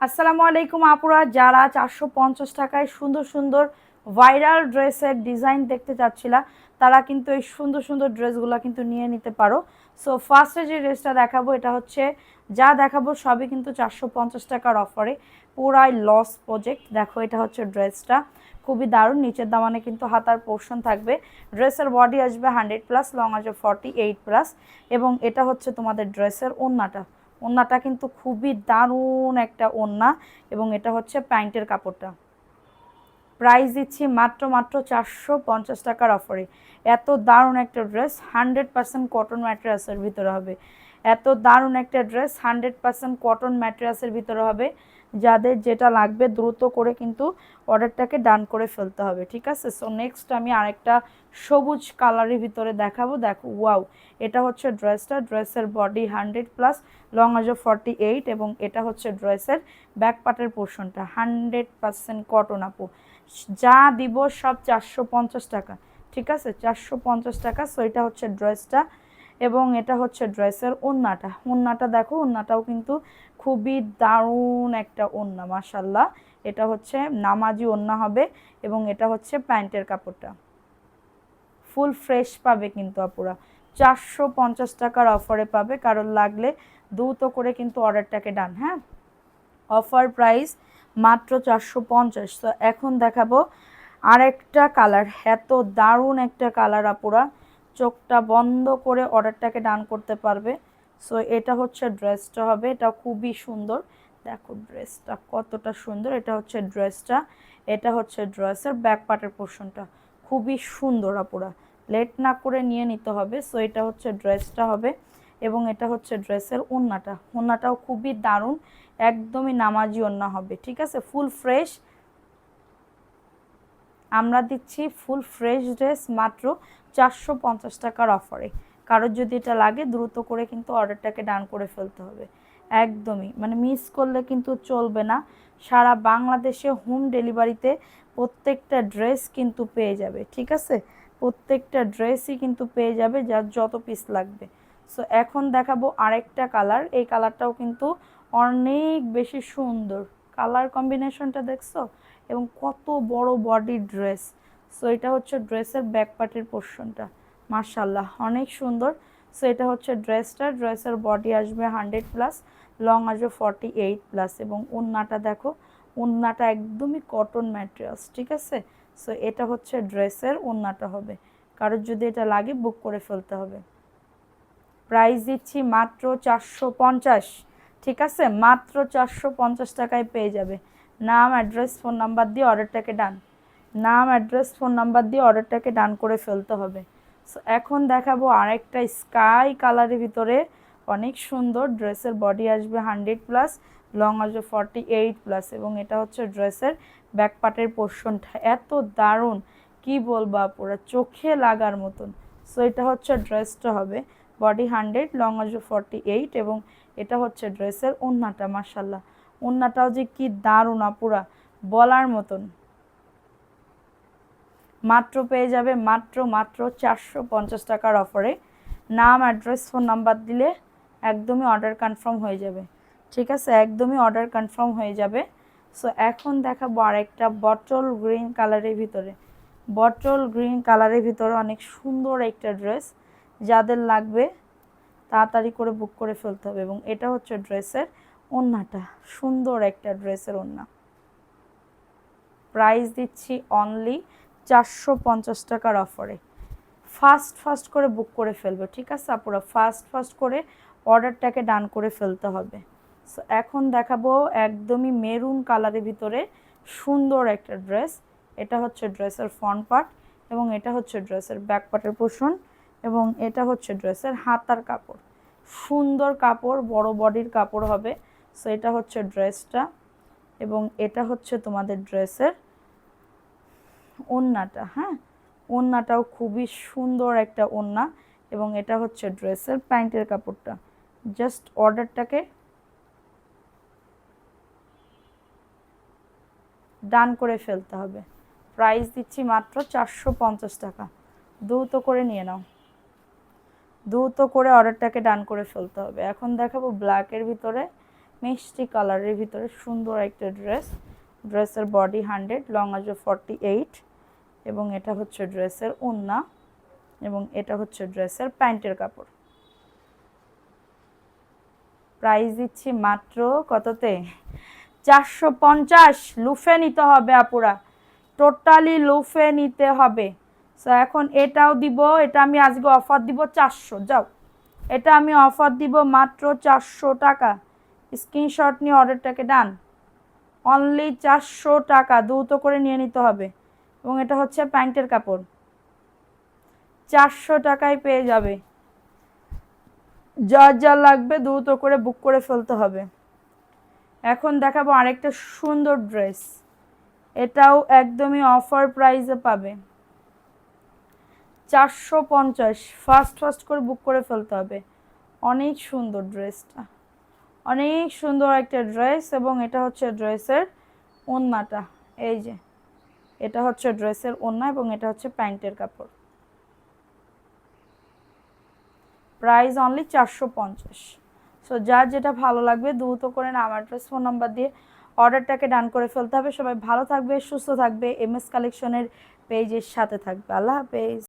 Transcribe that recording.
আসসালামু আলাইকুম আপুরা, যারা চারশো পঞ্চাশ টাকায় সুন্দর সুন্দর ভাইরাল ড্রেসের ডিজাইন দেখতে চাচ্ছিলা, তারা কিন্তু এই সুন্দর সুন্দর ড্রেসগুলো কিন্তু নিয়ে নিতে পারো। সো ফার্স্টে যে ড্রেসটা দেখাবো, এটা হচ্ছে, যা দেখাবো সবই কিন্তু চারশো পঞ্চাশ টাকার অফারে, পুরাই লস প্রজেক্ট দেখো, এটা হচ্ছে ড্রেসটা, খুবই দারুণ, নিচের দামানে কিন্তু হাতার পোর্শন থাকবে। ড্রেসের বডি আসবে হান্ড্রেড প্লাস লং আসবে ফর্টি এইট প্লাস এবং এটা হচ্ছে তোমাদের ড্রেসের ওন্নাটা। ওন্নাটা কিন্তু খুবই দারুণ একটা ওন্না এবং এটা হচ্ছে প্যান্টের কাপড়টা। প্রাইস দিচ্ছি মাত্র মাত্র চারশো পঞ্চাশ টাকার অফারে। এত দারুণ একটা ড্রেস, হান্ড্রেড পার্সেন্ট কটন ম্যাট্রেসের ভিতরে হবে। এত দারুণ একটা ড্রেস হান্ড্রেড পার্সেন্ট কটন ম্যাটেরিয়ালসের ভিতরে হবে, যাদের যেটা লাগবে দ্রুত করে কিন্তু অর্ডারটাকে ডান করে ফেলতে হবে, ঠিক আছে? সো নেক্সট আমি আরেকটা সবুজ কালারের ভিতরে দেখাবো। দেখো ওয়াও এটা হচ্ছে ড্রেসটা ড্রেসের বডি হান্ড্রেড প্লাস লং আজ ফর্টি এইট এবং এটা হচ্ছে ড্রেসের ব্যাক পার্টের পোর্শনটা হান্ড্রেড পার্সেন্ট কটন আপু। যা দিব সব চারশো পঞ্চাশ টাকা, ঠিক আছে? চারশো পঞ্চাশ টাকা সো এটা হচ্ছে ড্রেসটা এবং এটা হচ্ছে ড্রেসের ওন্নাটা। ওন্নাটা দেখো, ওন্নাটাও কিন্তু খুবই দারুণ একটা ওন্না মাসাল্লাহ এটা হচ্ছে নামাজি ওন্না হবে এবং এটা হচ্ছে প্যান্টের কাপড়টা। ফুল ফ্রেশ পাবে কিন্তু আপুরা। চারশো পঞ্চাশ টাকার অফারে পাবে, কারণ লাগলে দ্রুত করে কিন্তু অর্ডারটাকে ডান হ্যাঁ? অফার প্রাইস মাত্র চারশো পঞ্চাশ। তো এখন দেখাবো আরেকটা কালার, এত দারুণ একটা কালার আপুরা। চোখটা বন্ধ করে অর্ডারটাকে ডান করতে পারবে। সো এটা হচ্ছে ড্রেসটা হবে। এটা খুবই সুন্দর। দেখো ড্রেসটা কতটা সুন্দর। এটা হচ্ছে ড্রেসটা। এটা হচ্ছে ড্রেসের ব্যাক পার্টের পোর্শনটা খুবই সুন্দর আপুরা। লেট না করে নিয়ে নিতে হবে। সো এটা হচ্ছে ড্রেসটা হবে এবং এটা হচ্ছে ড্রেসের ওন্নাটা। ওন্নাটাও খুবই দারুণ। একদমই নামাজি ওন্না হবে। ঠিক আছে? ফুল ফ্রেশ আমরা দিচ্ছি ফুল ফ্রেশ ড্রেস মাত্র চারশো পঞ্চাশ টাকার অফারে। কারোর যদি এটা লাগে, দ্রুত করে কিন্তু অর্ডারটাকে ডান করে ফেলতে হবে। একদমই। মানে মিস করলে কিন্তু চলবে না। সারা বাংলাদেশে হোম ডেলিভারিতে প্রত্যেকটা ড্রেস কিন্তু পেয়ে যাবে, ঠিক আছে? প্রত্যেকটা ড্রেসই কিন্তু পেয়ে যাবে যার যত পিস লাগবে। সো এখন দেখাবো আরেকটা কালার এই কালারটাও কিন্তু অনেক বেশি সুন্দর। কালার কম্বিনেশনটা দেখছ? এবং কত বড় বডি ড্রেস সো এটা হচ্ছে ড্রেসের ব্যাক পার্টের পোর্শনটা মার্শাল্লাহ অনেক সুন্দর। সো এটা হচ্ছে ড্রেসটা ড্রেসের বডি আসবে হান্ড্রেড প্লাস লং আসবে ফর্টি এইট প্লাস এবং ওন্নাটা দেখো ওন্নাটা একদমই কটন ম্যাটেরিয়ালস ঠিক আছে? সো এটা হচ্ছে ড্রেসের ওন্নাটা হবে। কারোর যদি এটা লাগে বুক করে ফেলতে হবে। প্রাইস দিচ্ছি মাত্র চারশো পঞ্চাশ, ঠিক আছে? মাত্র চারশো পঞ্চাশ টাকায় পেয়ে যাবে। নাম অ্যাড্রেস ফোন নাম্বার দিয়ে অর্ডারটাকে ডান নাম অ্যাড্রেস ফোন নাম্বার দিয়ে অর্ডারটাকে ডান করে ফেলতে হবে। সো এখন দেখাবো আরেকটা স্কাই কালারের ভিতরে অনেক সুন্দর ড্রেসের বডি আসবে হান্ড্রেড প্লাস লং আসবে ফর্টি এইট প্লাস এবং এটা হচ্ছে ড্রেসের ব্যাক পার্টের পোর্শনটা এত দারুণ, কি বলবা পুরো চোখে লাগার মতন। সো এটা হচ্ছে ড্রেসটা হবে বডি হান্ড্রেড লং আসবে ফর্টি এইট এবং এটা হচ্ছে ড্রেসের ওন্নাটা মাসাল্লাহ ওন্নাটাও যে কি দারুণ আপুরা বলার মতন। মাত্র পেয়ে যাবে মাত্র মাত্র চারশো পঞ্চাশ টাকার অফারে। নাম, অ্যাড্রেস, ফোন নাম্বার দিলে একদমই অর্ডার কনফার্ম হয়ে যাবে। ঠিক আছে, একদমই অর্ডার কনফার্ম হয়ে যাবে। সো, এখন দেখাবো আরেকটা বটল গ্রিন কালারের ভিতরে। বটল গ্রিন কালারের ভিতরে অনেক সুন্দর একটা ড্রেস। যাদের লাগবে, তাড়াতাড়ি করে বুক করে ফেলতে হবে। এবং এটা হচ্ছে ড্রেসের ওন্নাটা, সুন্দর একটা ড্রেসের ওন্না। প্রাইস দিচ্ছি অনলি চারশো পঞ্চাশ টাকার অফারে। ফাস্ট ফাস্ট করে বুক করে ফেলবে, ঠিক আছে আপুরা? ফাস্ট ফাস্ট করে অর্ডারটাকে ডান করে ফেলতে হবে। সো এখন দেখাবো একদমই মেরুন কালারের ভিতরে সুন্দর একটা ড্রেস। এটা হচ্ছে ড্রেসের ফ্রন্ট পার্ট এবং এটা হচ্ছে ড্রেসের ব্যাক পার্টের পোষণ এবং এটা হচ্ছে ড্রেসের হাতার কাপড়। সুন্দর কাপড়, বড় বডির কাপড় হবে। সো এটা হচ্ছে ড্রেসটা এবং এটা হচ্ছে তোমাদের ড্রেসের ওন্নাটা হ্যাঁ? ওন্নাটাও খুবই সুন্দর একটা ওন্না এবং এটা হচ্ছে ড্রেসের প্যান্টের কাপড়টা। জাস্ট অর্ডারটাকে ডান করে ফেলতে হবে। প্রাইস দিচ্ছি মাত্র চারশো পঞ্চাশ টাকা। দ্রুত করে নিয়ে নাও। দ্রুত করে অর্ডারটাকে ডান করে ফেলতে হবে। এখন দেখাবো ব্ল্যাকের ভিতরে মিষ্টি কালারের ভিতরে সুন্দর একটা ড্রেস। ড্রেসের বডি হান্ড্রেড, লং আছে ফর্টি এইট এবং এটা হচ্ছে ড্রেসের ওন্না এবং এটা হচ্ছে ড্রেসের প্যান্টের কাপড়। প্রাইস দিচ্ছি মাত্র কততে? চারশো পঞ্চাশ। লুফে নিতে হবে আপুরা। টোটালি লুফে নিতে হবে। সো এখন এটাও দিব, এটা আমি আজকে অফার দিব চারশো। যাও। এটা আমি অফার দিব মাত্র চারশো টাকা। স্ক্রিনশট নিয়ে অর্ডারটাকে ডান। অনলি চারশো টাকা দ্রুত করে নিয়ে নিতে হবে। এবং এটা হচ্ছে প্যান্টের কাপড়। চারশো টাকায় পেয়ে যাবে। যার যা লাগবে দ্রুত করে বুক করে ফেলতে হবে। এখন দেখাবো আরেকটা সুন্দর ড্রেস। এটাও একদমই অফার প্রাইসে পাবে। চারশো পঞ্চাশ ফার্স্ট ফার্স্ট করে বুক করে ফেলতে হবে। অনেক সুন্দর ড্রেসটা। অনেক সুন্দর একটা ড্রেস এবং এটা হচ্ছে ড্রেসের ওন্নাটা। এই যে, এটা হচ্ছে ড্রেসের ওন্না এবং এটা হচ্ছে প্যান্টের কাপড়। প্রাইস অনলি চারশো পঞ্চাশ। সো যার যেটা ভালো লাগবে দ্রুত করে না আমার অ্যাড্রেস ফোন নাম্বার দিয়ে অর্ডারটাকে ডান করে ফেলতে হবে। সবাই ভালো থাকবে, সুস্থ থাকবে এম এস কালেকশনের পেজের সাথে থাকবে। আল্লাহ হাফেজ।